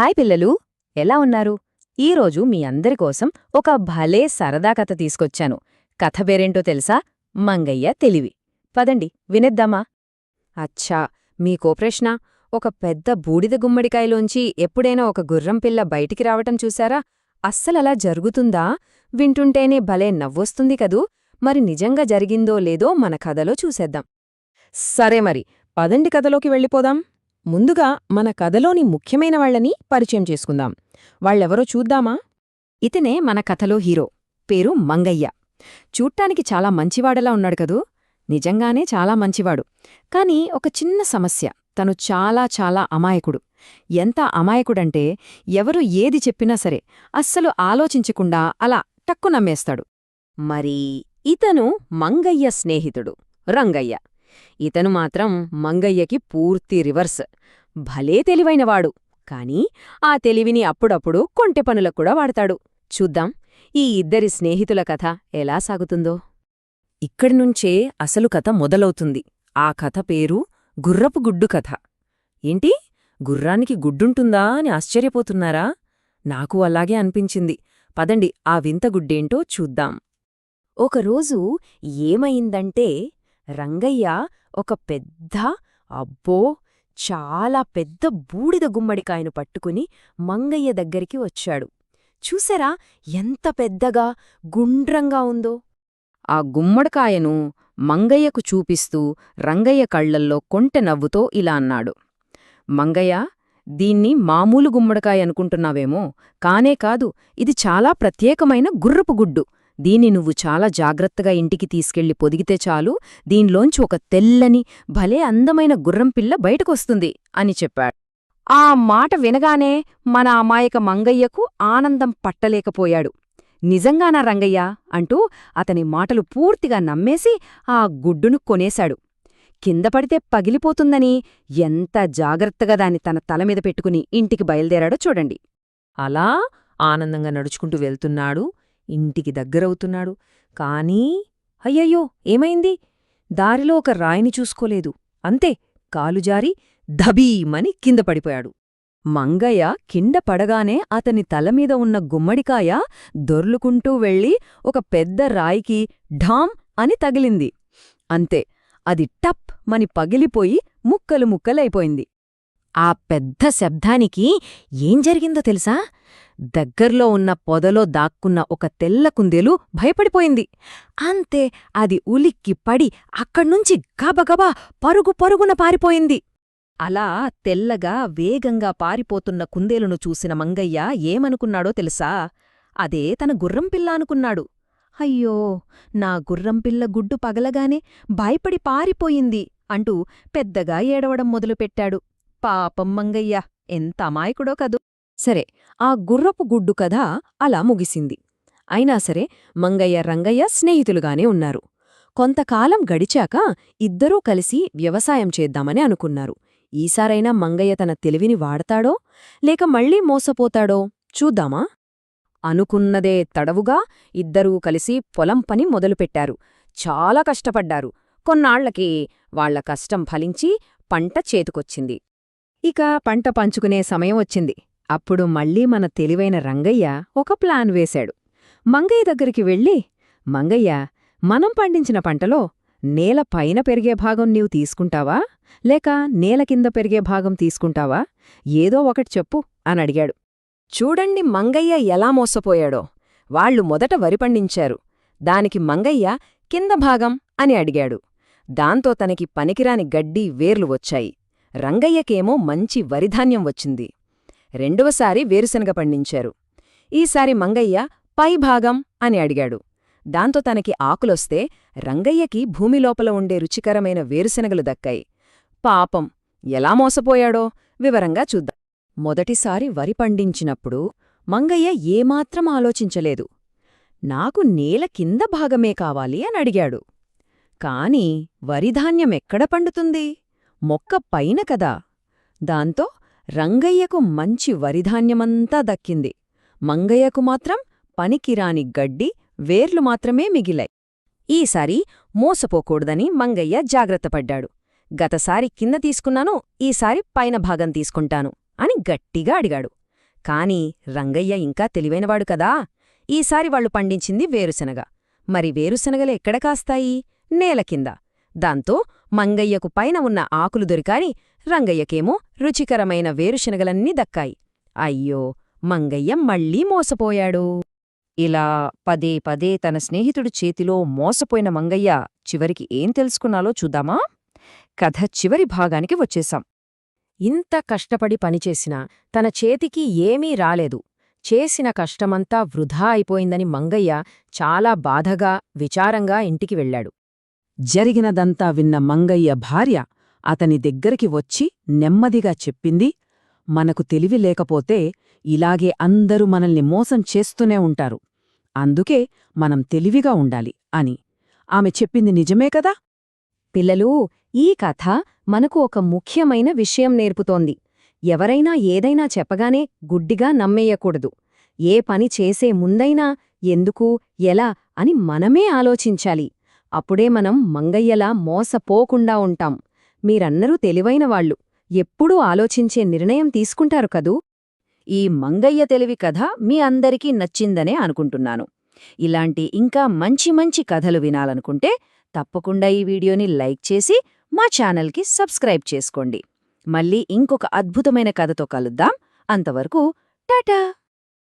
Hi పిల్లలు ఎలా ఉన్నారు? ఈరోజు మీ అందరి కోసం ఒక భలే సరదా కథ తీసుకొచ్చాను. కథ పేరేంటో తెలుసా? మంగయ్య తెలివి. పదండి వినేద్దామా? అచ్చా మీకో ప్రశ్న. ఒక పెద్ద బూడిద గుమ్మడికాయలోంచి ఎప్పుడైనా ఒక గుర్రం పిల్ల బయటికి రావటం చూశారా? అస్సలలా జరుగుతుందా? వింటుంటేనే భలే నవ్వొస్తుంది కదూ. మరి నిజంగా జరిగిందో లేదో మన కథలో చూసేద్దాం. సరే మరి పదండి కథలోకి వెళ్ళిపోదాం. ముందుగా మన కథలోని ముఖ్యమైన వాళ్ళని పరిచయం చేసుకుందాం. వాళ్ళెవరో చూద్దామా? ఇతనే మన కథలో హీరో. పేరు మంగయ్య. చూడ్డానికి చాలా మంచివాడలా ఉన్నాడు కదూ? నిజంగానే చాలా మంచివాడు. కాని ఒక చిన్న సమస్య. తను చాలా చాలా అమాయకుడు. ఎంత అమాయకుడంటే ఎవరు ఏది చెప్పినా సరే అస్సలు ఆలోచించకుండా అలా టక్కు నమ్మేస్తాడు. మరి ఇతను మంగయ్య స్నేహితుడు. రంగయ్య. ఇతను మాత్రం మంగయ్యకి పూర్తి రివర్స్. భలే తెలివైనవాడు. కాని ఆ తెలివిని అప్పుడప్పుడు కొంటె పనులకు కూడా వాడతాడు. చూద్దాం ఈ ఇద్దరి స్నేహితుల కథ ఎలా సాగుతుందో. ఇక్కడినుంచే అసలు కథ మొదలవుతుంది. ఆ కథ పేరు గుర్రపు గుడ్డు కథ. ఏంటి? గుర్రానికి గుడ్డుంటుందా అని ఆశ్చర్యపోతున్నారా? నాకు అలాగే అనిపించింది. పదండి ఆ వింత గుడ్డేంటో చూద్దాం. ఒకరోజు ఏమైందంటే రంగయ్య ఒక పెద్ద అబ్బో చాలా పెద్ద బూడిద గుమ్మడికాయను పట్టుకుని మంగయ్య దగ్గరికి వచ్చాడు. చూసారా ఎంత పెద్దగా గుండ్రంగా ఉందో! ఆ గుమ్మడికాయను మంగయ్యకు చూపిస్తూ రంగయ్య కళ్ళల్లో కొంటె నవ్వుతో ఇలా అన్నాడు. మంగయ్య దీన్ని మామూలు గుమ్మడికాయ అనుకుంటున్నావేమో కానే కాదు ఇది చాలా ప్రత్యేకమైన గుర్రపు గుడ్డు. దీన్ని నువ్వు చాలా జాగ్రత్తగా ఇంటికి తీసుకెళ్ళి పొదిగితే చాలు దీనిలోంచి ఒక తెల్లని భలే అందమైన గుర్రంపిల్ల బయటకొస్తుంది అని చెప్పాడు. ఆ మాట వినగానే మన అమాయక మంగయ్యకు ఆనందం పట్టలేకపోయాడు. నిజంగానా రంగయ్య అంటూ అతని మాటలు పూర్తిగా నమ్మేసి ఆ గుడ్డును కొనేశాడు. కింద పడితే పగిలిపోతుందని ఎంత జాగ్రత్తగా దాన్ని తన తలమీద పెట్టుకుని ఇంటికి బయలుదేరాడో చూడండి. అలా ఆనందంగా నడుచుకుంటూ వెళ్తున్నాడు ఇంటికి దగ్గరవుతున్నాడు. కానీ అయ్యయ్యో ఏమైంది? దారిలో ఒక రాయిని చూసుకోలేదు. అంతే కాలుజారి ధబీమని కింద పడిపోయాడు. మంగయ్య కింద పడగానే అతని తలమీద ఉన్న గుమ్మడికాయ దొర్లుకుంటూ వెళ్ళి ఒక పెద్ద రాయికి ఢాం అని తగిలింది. అంతే అది టప్ మని పగిలిపోయి ముక్కలు ముక్కలైపోయింది. ఆ పెద్ద శబ్దానికి ఏం జరిగిందో తెలుసా? దగ్గర్లో ఉన్న పొదలో దాక్కున్న ఒక తెల్ల కుందేలు భయపడిపోయింది. అంతే అది ఉలిక్కి పడి అక్కడ్నుంచి గబగబా పరుగు పరుగున పారిపోయింది. అలా తెల్లగా వేగంగా పారిపోతున్న కుందేలును చూసిన మంగయ్య ఏమనుకున్నాడో తెలుసా? అదే తన గుర్రంపిల్ల అనుకున్నాడు. అయ్యో నా గుర్రంపిల్ల గుడ్డు పగలగానే భయపడి పారిపోయింది అంటూ పెద్దగా ఏడవడం మొదలుపెట్టాడు. పాపం మంగయ్య ఎంత అమాయకుడో కదూ. సరే ఆ గుర్రపు గుడ్డు కథ అలా ముగిసింది. అయినా సరే మంగయ్య రంగయ్య స్నేహితులుగానే ఉన్నారు. కొంతకాలం గడిచాక ఇద్దరూ కలిసి వ్యవసాయం చేద్దామని అనుకున్నారు. ఈసారైనా మంగయ్య తన తెలివిని వాడతాడో లేక మళ్ళీ మోసపోతాడో చూద్దామా? అనుకున్నదే తడవుగా ఇద్దరూ కలిసి పొలం పని మొదలుపెట్టారు. చాలా కష్టపడ్డారు. కొన్నాళ్ళకి వాళ్ళ కష్టం ఫలించి పంట చేతుకొచ్చింది. ఇక పంట పంచుకునే సమయం వచ్చింది. అప్పుడు మళ్ళీ మన తెలివైన రంగయ్య ఒక ప్లాన్ వేశాడు. మంగయ్య దగ్గరికి వెళ్ళి మంగయ్య మనం పండించిన పంటలో నేల పైన పెరిగే భాగం నీవు తీసుకుంటావా? లేక నేల కింద పెరిగే భాగం తీసుకుంటావా? ఏదో ఒకటి చెప్పు అని అడిగాడు. చూడండి మంగయ్య ఎలా మోసపోయాడో. వాళ్ళు మొదట వరి పండించారు. దానికి మంగయ్య కింద భాగం అని అడిగాడు. దాంతో తనకి పనికిరాని గడ్డి వేర్లు వచ్చాయి. రంగయ్యకేమో మంచి వరిధాన్యం వచ్చింది. రెండవసారి వేరుశనగ పండించారు. ఈసారి మంగయ్య పై భాగం అని అడిగాడు. దాంతో తనకి ఆకులొస్తే రంగయ్యకి భూమిలోపల ఉండే రుచికరమైన వేరుశనగలు దక్కాయి. పాపం ఎలా మోసపోయాడో వివరంగా చూద్దాం. మొదటిసారి వరి పండించినప్పుడు మంగయ్య ఏమాత్రం ఆలోచించలేదు. నాకు నేల కింద భాగమే కావాలి అని అడిగాడు. కాని వరిధాన్యం ఎక్కడ పండుతుంది? మొక్క పైన కదా. దాంతో రంగయ్యకు మంచి వరిధాన్యమంతా దక్కింది. మంగయ్యకు మాత్రం పనికిరాని గడ్డి వేర్లు మాత్రమే మిగిలాయి. ఈసారి మోసపోకూడదని మంగయ్య జాగ్రత్తపడ్డాడు గతసారి కింద తీసుకున్నాను ఈసారి పైన భాగం తీసుకుంటాను అని గట్టిగా అడిగాడు. కాని రంగయ్య ఇంకా తెలివైనవాడు కదా. ఈసారి వాళ్ళు పండించింది వేరుశనగ. మరి వేరుశనగలు ఎక్కడ కాస్తాయి? నేల కింద. దాంతో మంగయ్యకు పైన ఉన్న ఆకులు దొరికాని రంగయ్యకేమో రుచికరమైన వేరుశనగలన్నీ దక్కాయి. అయ్యో మంగయ్య మళ్ళీ మోసపోయాడు. ఇలా పదే పదే తన స్నేహితుడి చేతిలో మోసపోయిన మంగయ్య చివరికి ఏం తెలుసుకున్నాలో చూద్దామా? కథ చివరి భాగానికి వచ్చేశాం. ఇంత కష్టపడి పనిచేసినా తన చేతికి ఏమీ రాలేదు. చేసిన కష్టమంతా వృధా అయిపోయిందని మంగయ్య చాలా బాధగా విచారంగా ఇంటికి వెళ్ళాడు. జరిగినదంతా విన్న మంగయ్య భార్య అతని దగ్గరికి వచ్చి నెమ్మదిగా చెప్పింది మనకు తెలివి లేకపోతే ఇలాగే అందరూ మనల్ని మోసం చేస్తూనే ఉంటారు. అందుకే మనం తెలివిగా ఉండాలి అని. ఆమె చెప్పింది నిజమే కదా? పిల్లలూ ఈ కథ మనకు ఒక ముఖ్యమైన విషయం నేర్పుతోంది. ఎవరైనా ఏదైనా చెప్పగానే గుడ్డిగా నమ్మేయకూడదు. ఏ పని చేసే ముందైనా ఎందుకు ఎలా అని మనమే ఆలోచించాలి. అప్పుడే మనం మంగయ్యలా మోసపోకుండా ఉంటాం. మీరన్నరూ తెలివైనవాళ్ళు ఎప్పుడూ ఆలోచించే నిర్ణయం తీసుకుంటారు కదూ? ఈ మంగయ్య తెలివి కథ మీ అందరికీ నచ్చిందనే అనుకుంటున్నాను. ఇలాంటి ఇంకా మంచి మంచి కథలు వినాలనుకుంటే తప్పకుండా ఈ వీడియోని లైక్ చేసి మా ఛానల్కి సబ్స్క్రైబ్ చేసుకోండి. మళ్ళీ ఇంకొక అద్భుతమైన కథతో కలుద్దాం. అంతవరకు టాటా!